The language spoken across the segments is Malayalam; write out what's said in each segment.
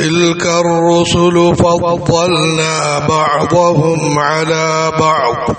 تلك الرسل فضلنا بعضهم على بعض.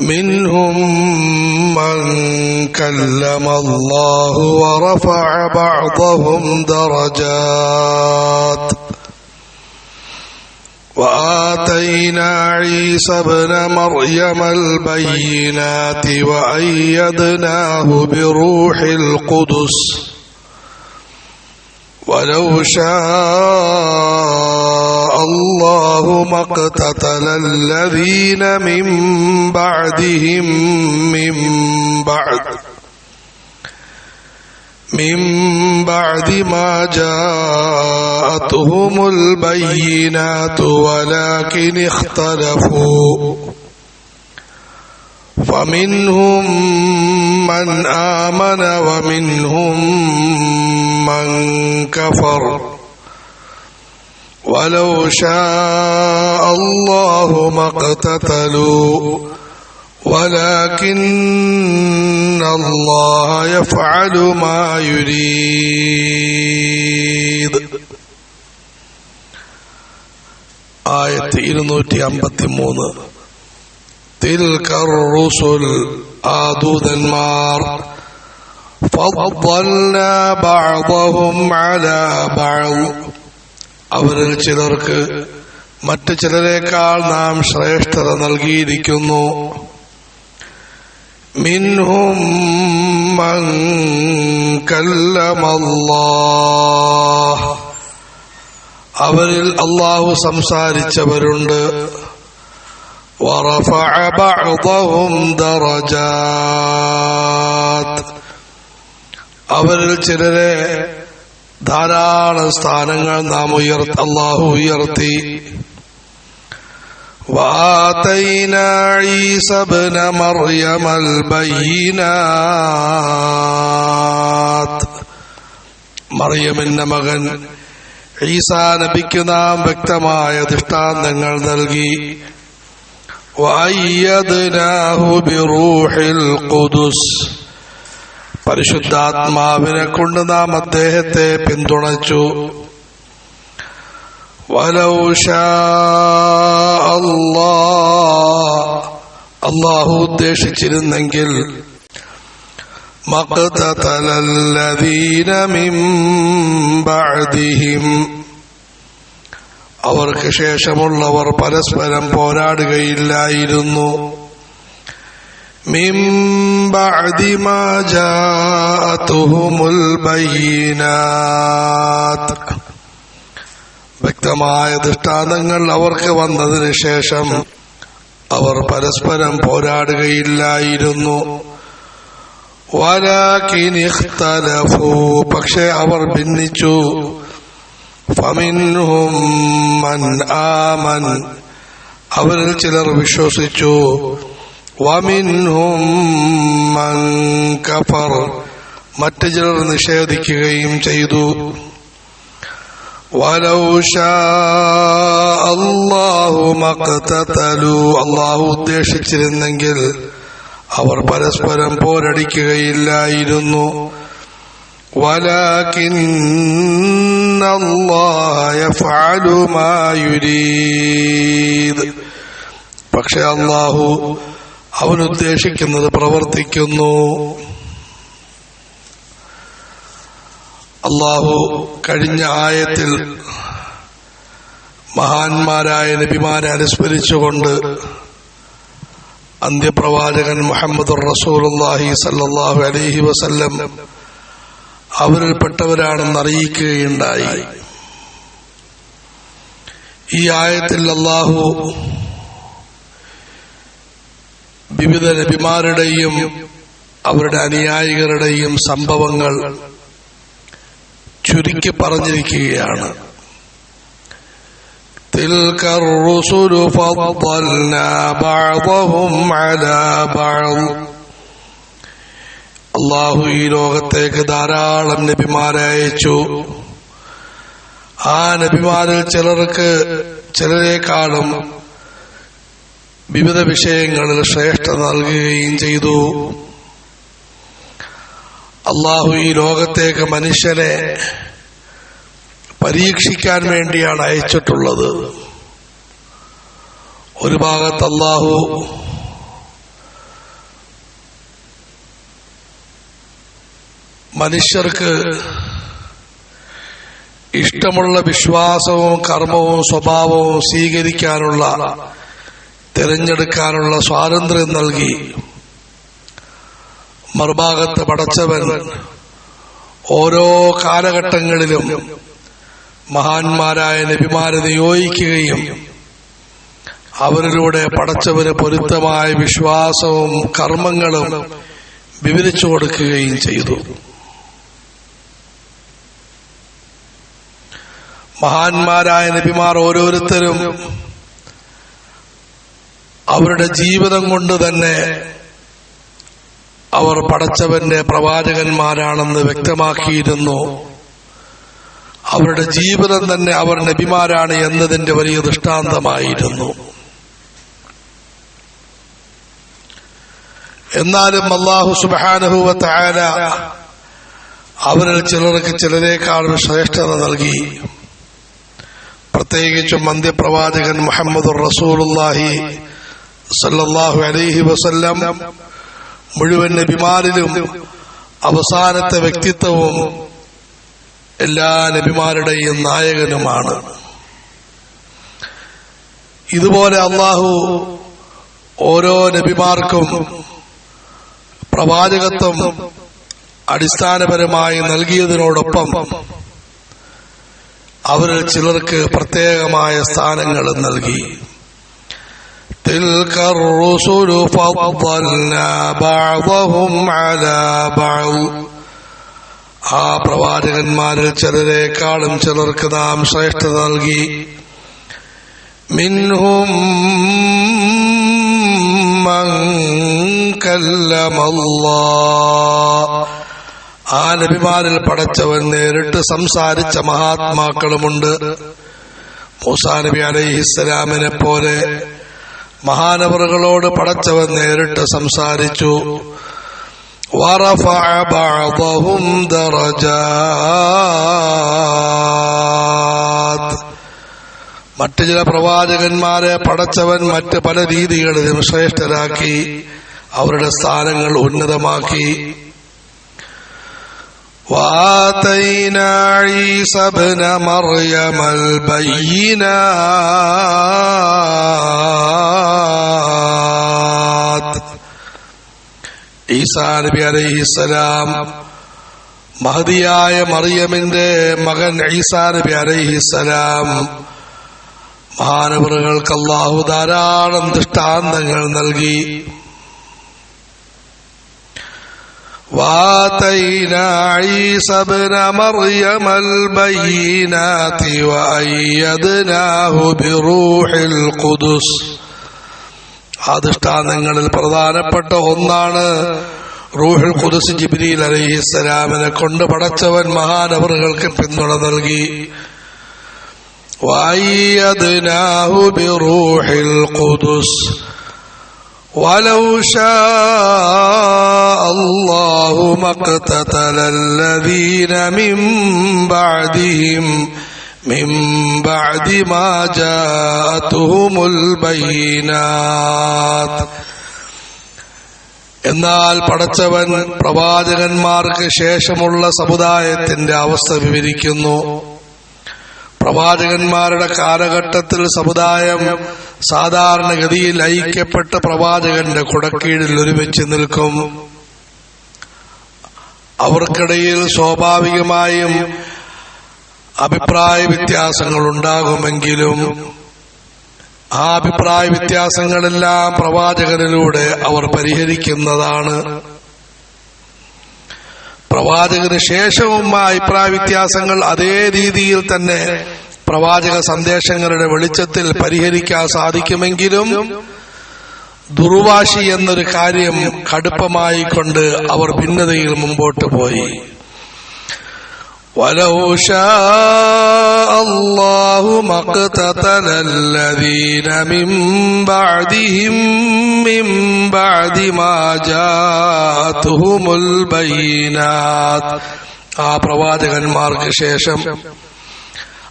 منهم من كلم الله ورفع بعضهم درجات. وآتينا عيسى ابن مريم البينات وأيدناه بروح القدس. ولو شاء الله ما اقتتل الذين من بعدهم من بعد من بعد ما جاءتهم البينات ولكن اختلفوا فمنهم من آمن ومنهم من كفر ولو شاء الله ما اقتتلوا ولكن الله يفعل ما يريد ആയത്ത് ഇരുന്നൂറ്റി അമ്പത്തി മൂന്ന് تلك الرسل ആദൂതന്മാർ فضلنا بعضهم على بعض അവരിൽ ചിലർക്ക് മറ്റു ചിലരെക്കാൾ നാം ശ്രേഷ്ഠത നൽകിയിരിക്കുന്നു മിൻഹും മൻ കല്ലമല്ലാഹ് അവരിൽ അള്ളാഹു സംസാരിച്ചവരുണ്ട് ورفع بعضهم درجات അവരിൽ ചിലരെ ധാരാളം സ്ഥാനങ്ങൾ നാം ഉയർത്തി അള്ളാഹു ഉയർത്തി وآتينا عيسى ابن مريم البينات മറിയമിന്റെ മകൻ ഈസാ നബിക്ക് നാം വ്യക്തമായ ദൃഷ്ടാന്തങ്ങൾ നൽകി وأيدناه بروح القدس പരിശുദ്ധാത്മാവിനെ കൊണ്ട് നാം അദ്ദേഹത്തെ പിന്തുണച്ചു. അള്ളാഹു ഉദ്ദേശിച്ചിരുന്നെങ്കിൽ അവർക്ക് ശേഷമുള്ളവർ പരസ്പരം പോരാടുകയില്ലായിരുന്നു. വ്യക്തമായ ദൃഷ്ടാന്തങ്ങൾ അവർക്ക് വന്നതിന് ശേഷം അവർ പരസ്പരം പോരാടുകയില്ലായിരുന്നു. പക്ഷെ അവർ ഭിന്നിച്ചു. ഫമിൻഹും അവരിൽ ചിലർ വിശ്വസിച്ചു. വമിൻഹും മൻ കഫർ മറ്റു ചിലർ നിഷേധിക്കുകയും ചെയ്തു. അള്ളാഹു ഉദ്ദേശിച്ചിരുന്നെങ്കിൽ അവർ പരസ്പരം പോരടിക്കുകയില്ലായിരുന്നു. പക്ഷെ അള്ളാഹു അവൻ ഉദ്ദേശിക്കുന്നത് പ്രവർത്തിക്കുന്നു. അള്ളാഹു കഴിഞ്ഞ ആയത്തിൽ മഹാന്മാരായ നബിമാരെ അനുസ്മരിച്ചുകൊണ്ട് അന്ത്യപ്രവാചകൻ മുഹമ്മദ് റസൂലുല്ലാഹി സല്ലാഹു അലൈഹി വസല്ലം അവരിൽപ്പെട്ടവരാണെന്ന് അറിയിക്കുകയുണ്ടായി. ഈ ആയത്തിൽ അള്ളാഹു വിവിധ നബിമാരുടെയും അവരുടെ അനുയായികളുടെയും സംഭവങ്ങൾ ചുരുക്കി പറഞ്ഞിരിക്കുകയാണ് تلك الرسل فضلنا بعضهم على بعض അള്ളാഹു ഈ ലോകത്തേക്ക് ധാരാളം നബിമാരെ അയച്ചു ആ നബിമാരിൽ ചിലർക്ക് ചിലരെക്കാളും വിവിധ വിഷയങ്ങളിൽ ശ്രേഷ്ഠ നൽകുകയും ചെയ്തു. അള്ളാഹു ഈ ലോകത്തേക്ക് മനുഷ്യനെ പരീക്ഷിക്കാൻ വേണ്ടിയാണ് അയച്ചിട്ടുള്ളത്. ഒരു ഭാഗത്ത് അള്ളാഹു മനുഷ്യർക്ക് ഇഷ്ടമുള്ള വിശ്വാസവും കർമ്മവും സ്വഭാവവും സ്വീകരിക്കാനുള്ള തിരഞ്ഞെടുക്കാനുള്ള സ്വാതന്ത്ര്യം നൽകി. മറുഭാഗത്ത് പടച്ചവൻ ഓരോ കാലഘട്ടങ്ങളിലും മഹാന്മാരായ നബിമാരെ നിയോഗിക്കുകയും അവരിലൂടെ പടച്ചവന് പൊരുത്തമായ വിശ്വാസവും കർമ്മങ്ങളും വിവരിച്ചു കൊടുക്കുകയും ചെയ്തു. മഹാന്മാരായ നബിമാർ ഓരോരുത്തരും അവരുടെ ജീവിതം കൊണ്ട് തന്നെ അവർ പടച്ചവന്റെ പ്രവാചകന്മാരാണെന്ന് വ്യക്തമാക്കിയിരുന്നു. അവരുടെ ജീവിതം തന്നെ അവർ നബിമാരാണ് എന്നതിന്റെ വലിയ ദൃഷ്ടാന്തമായിരുന്നു. എന്നാലും അള്ളാഹു സുബാനുഭൂവ താര അവരിൽ ചിലർക്ക് ചിലരേക്കാളും ശ്രേഷ്ഠത നൽകി. പ്രത്യേകിച്ചും മന്ത്യപ്രവാചകൻ മുഹമ്മദ് റസൂലുല്ലാഹി സല്ലല്ലാഹു അലൈഹി വസല്ലം മുഴുവൻ നബിമാരിലും അവസാനത്തെ വ്യക്തിത്വവും എല്ലാ നബിമാരുടെയും നായകനുമാണ്. ഇതുപോലെ അള്ളാഹു ഓരോ നബിമാർക്കും പ്രവാചകത്വം അടിസ്ഥാനപരമായി നൽകിയതിനോടൊപ്പം അവരിൽ ചിലർക്ക് പ്രത്യേകമായ സ്ഥാനങ്ങൾ നൽകി. تلك الرسل فضلنا بعضهم على بعض ആ പ്രവാചകന്മാരിൽ ചിലരെക്കാളും ചിലർക്ക് നാം ശ്രേഷ്ഠത നൽകി മിൻഹും മൻ കല്ലമല്ലാഹ് ആ നബിമാരിൽ പടച്ചവൻ നേരിട്ട് സംസാരിച്ച മഹാത്മാക്കളുമുണ്ട് മൂസാ നബി അലൈഹിസ്സലാമിനെ പോലെ മഹാനവറുകളോട് പടച്ചവൻ നേരിട്ട് സംസാരിച്ചു ورفع بعضهم درجات മറ്റു ചില പ്രവാചകന്മാരെ പടച്ചവൻ മറ്റ് പല രീതികളിലും ശ്രേഷ്ഠരാക്കി അവരുടെ സ്ഥാനങ്ങൾ ഉന്നതമാക്കി وآتينا عيسى ابن مريم البينات ഈസാ നബി അലൈഹിസലാം മഹതിയായ മറിയമിന്റെ മകൻ ഈസാ നബി അലൈഹിസലാം മഹാനവറുകൾക്ക് അള്ളാഹു ധാരാളം ദൃഷ്ടാന്തങ്ങൾ നൽകി وآتينا عيسى ابن مريم البينات وأيدناه بروح القدس ആ ദൃഷ്ടാന്തങ്ങളിൽ പ്രധാനപ്പെട്ട ഒന്നാണ് റൂഹുൽ ഖുദസ് ജിബ്രീൽ അലൈഹിസ്സലാമിനെ കൊണ്ട് പടച്ചവൻ മഹാനവറുകൾക്ക് പിന്തുണ നൽകി وأيدناه بروح القدس ولو شاء الله ما اقتتل الذين من بعدهم من بعد ما جاءتهم البينات എന്നാൽ പടച്ചവൻ പ്രവാചകന്മാർക്ക് ശേഷമുള്ള സമുദായത്തിന്റെ അവസ്ഥ വിവരിക്കുന്നു പ്രവാചകന്മാരുടെ കാലഘട്ടത്തിൽ സമുദായം സാധാരണഗതിയിൽ ഐക്യപ്പെട്ട പ്രവാചകന്റെ കുടക്കീഴിൽ ഒരുമിച്ച് നിൽക്കും. അവർക്കിടയിൽ സ്വാഭാവികമായും അഭിപ്രായ വ്യത്യാസങ്ങൾ ഉണ്ടാകുമെങ്കിലും ആ അഭിപ്രായ വ്യത്യാസങ്ങളെല്ലാം പ്രവാചകനിലൂടെ അവർ പരിഹരിക്കുന്നതാണ്. പ്രവാചകന് ശേഷവും ആ അഭിപ്രായ വ്യത്യാസങ്ങൾ അതേ രീതിയിൽ തന്നെ പ്രവാചക സന്ദേശങ്ങളുടെ വെളിച്ചത്തിൽ പരിഹരിക്കാൻ സാധിക്കുമെങ്കിലും ദുർവാശി എന്നൊരു കാര്യം കടുപ്പമായി കൊണ്ട് അവർ ഭിന്നതയിൽ മുമ്പോട്ട് പോയി ولو شاء الله ما اقتتل الذين من بعدهم من بعد ما جاءتهم البينات ആ പ്രവാചകന്മാർക്ക് ശേഷം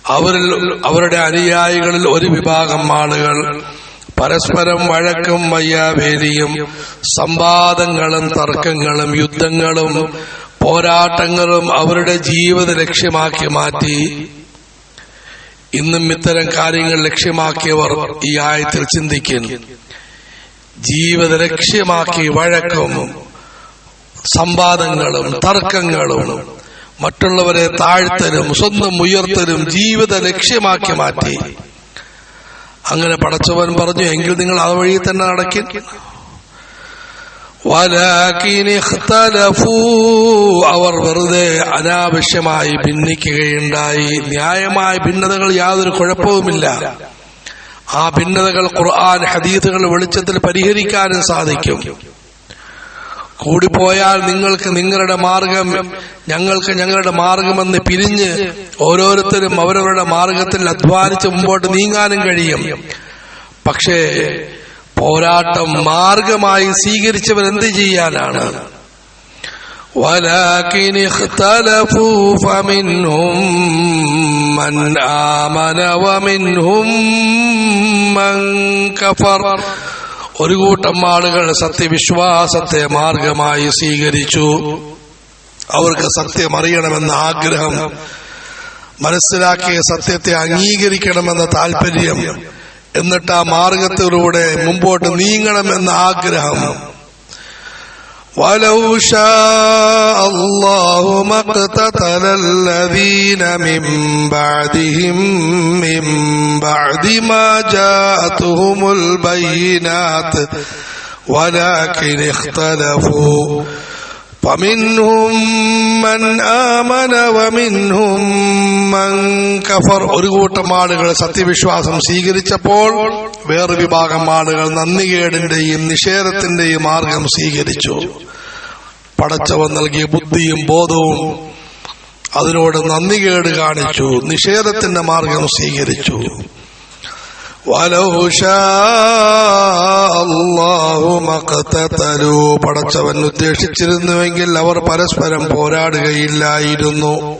അവരിൽ അവരുടെ അനുയായികളിൽ ഒരു വിഭാഗം ആളുകൾ പരസ്പരം വഴക്കും വയ്യാവേലിയും സംവാദങ്ങളും തർക്കങ്ങളും യുദ്ധങ്ങളും പോരാട്ടങ്ങളും അവരുടെ ജീവിത ലക്ഷ്യമാക്കി മാറ്റി. ഇന്നും ഇത്തരം കാര്യങ്ങൾ ലക്ഷ്യമാക്കിയവർ ഈ ആയത്തിൽ ചിന്തിക്കുന്നു. ജീവിത ലക്ഷ്യമാക്കി വഴക്കും സംവാദങ്ങളും തർക്കങ്ങളും മറ്റുള്ളവരെ താഴ്ത്തലും സ്വന്തം ഉയർത്തലും ജീവിത ലക്ഷ്യമാക്കി മാറ്റി. അങ്ങനെ പടച്ചവൻ പറഞ്ഞു എങ്കിൽ നിങ്ങൾ ആ വഴി തന്നെ നടക്കി അവർ വെറുതെ അനാവശ്യമായി ഭിന്നിക്കുകയുണ്ടായി. ന്യായമായ ഭിന്നതകൾ യാതൊരു കുഴപ്പവുമില്ല. ആ ഭിന്നതകൾ ഖുർആൻ ഹദീസുകൾ വെളിച്ചത്തിൽ പരിഹരിക്കാനും സാധിക്കും. കൂടിപ്പോയാൽ നിങ്ങൾക്ക് നിങ്ങളുടെ മാർഗം ഞങ്ങൾക്ക് ഞങ്ങളുടെ മാർഗമെന്ന് പിരിഞ്ഞ് ഓരോരുത്തരും അവരവരുടെ മാർഗത്തിൽ അധ്വാനിച്ച് മുമ്പോട്ട് നീങ്ങാനും കഴിയും പക്ഷേ പോരാട്ടം മാർഗമായി സ്വീകരിച്ചവർ എന്ത് ചെയ്യാനാണ് ولكن اختلفوا فمنهم من آمن ومنهم من كفر ഒരു കൂട്ടം ആളുകൾ സത്യവിശ്വാസത്തെ മാർഗമായി സ്വീകരിച്ചു. അവർക്ക് സത്യം അറിയണമെന്ന ആഗ്രഹം മനസ്സിലാക്കിയ സത്യത്തെ അംഗീകരിക്കണമെന്ന താല്പര്യം എന്നിട്ട് ആ മാർഗത്തിലൂടെ മുമ്പോട്ട് നീങ്ങണമെന്ന ആഗ്രഹം. ولو شاء الله ما اقتتل الذين من بعدهم من بعد ما جاءتهم البينات ولكن اختلفوا فمنهم من آمن ومنهم من കഫർ ഒരു കൂട്ടം ആളുകൾ സത്യവിശ്വാസം സ്വീകരിച്ചപ്പോൾ വേറെ വിഭാഗം ആളുകൾ നന്ദികേടിന്റെയും നിഷേധത്തിന്റെയും മാർഗം സ്വീകരിച്ചു. പടച്ചവൻ നൽകിയ ബുദ്ധിയും ബോധവും അതിനോട് നന്ദികേട് കാണിച്ചു നിഷേധത്തിന്റെ മാർഗം സ്വീകരിച്ചു. പടച്ചവൻ ഉദ്ദേശിച്ചിരുന്നുവെങ്കിൽ അവർ പരസ്പരം പോരാടുകയില്ലായിരുന്നു.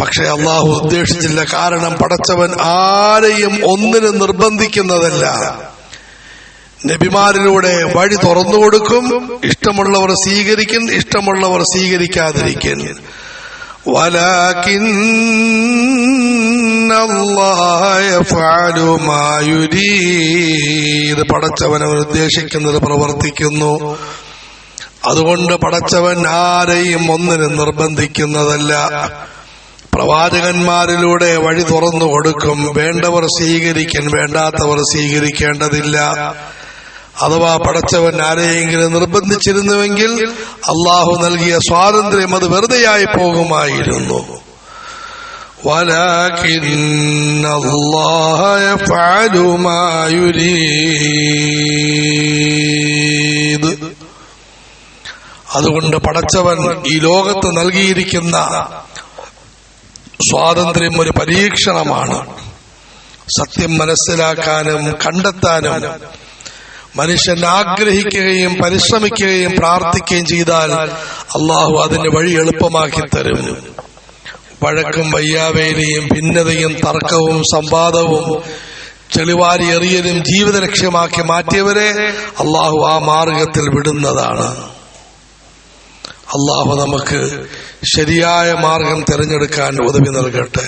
പക്ഷെ അള്ളാഹു ഉദ്ദേശിച്ചില്ല. കാരണം പടച്ചവൻ ആരെയും ഒന്നിനും നിർബന്ധിക്കുന്നതല്ല. നബിമാരിലൂടെ വഴി തുറന്നു കൊടുക്കും. ഇഷ്ടമുള്ളവർ സ്വീകരിക്കും ഇഷ്ടമുള്ളവർ സ്വീകരിക്കാതിരിക്കും. ഇത് അവർ ഉദ്ദേശിക്കുന്നത് പ്രവർത്തിക്കുന്നു. അതുകൊണ്ട് പടച്ചവൻ ആരെയും ഒന്നിനും നിർബന്ധിക്കുന്നതല്ല. പ്രവാചകന്മാരിലൂടെ വഴി തുറന്നു കൊടുക്കും വേണ്ടവർ സ്വീകരിക്കാൻ വേണ്ടാത്തവർ സ്വീകരിക്കേണ്ടതില്ല അഥവാ പടച്ചവൻ ആരെയെങ്കിലും നിർബന്ധിച്ചിരുന്നുവെങ്കിൽ അള്ളാഹു നൽകിയ സ്വാതന്ത്ര്യം അത് വെറുതെയായി പോകുമായിരുന്നു ولكن الله يفعل ما يريد അതുകൊണ്ട് പടച്ചവൻ ഈ ലോകത്ത് നൽകിയിരിക്കുന്ന സ്വാതന്ത്ര്യം ഒരു പരീക്ഷണമാണ്. സത്യം മനസ്സിലാക്കാനും കണ്ടെത്താനും മനുഷ്യൻ ആഗ്രഹിക്കുകയും പരിശ്രമിക്കുകയും പ്രാർത്ഥിക്കുകയും ചെയ്താൽ അള്ളാഹു അതിന് വഴി എളുപ്പമാക്കി തരും. പഴക്കും വയ്യാവേലിയും ഭിന്നതയും തർക്കവും സംവാദവും ചെളിവാരി എറിയലും ജീവിത ലക്ഷ്യമാക്കി മാറ്റിയവരെ അള്ളാഹു ആ മാർഗത്തിൽ വിടുന്നതാണ്. അള്ളാഹു നമുക്ക് ശരിയായ മാർഗം തിരഞ്ഞെടുക്കാൻ ഉദവി നൽകട്ടെ.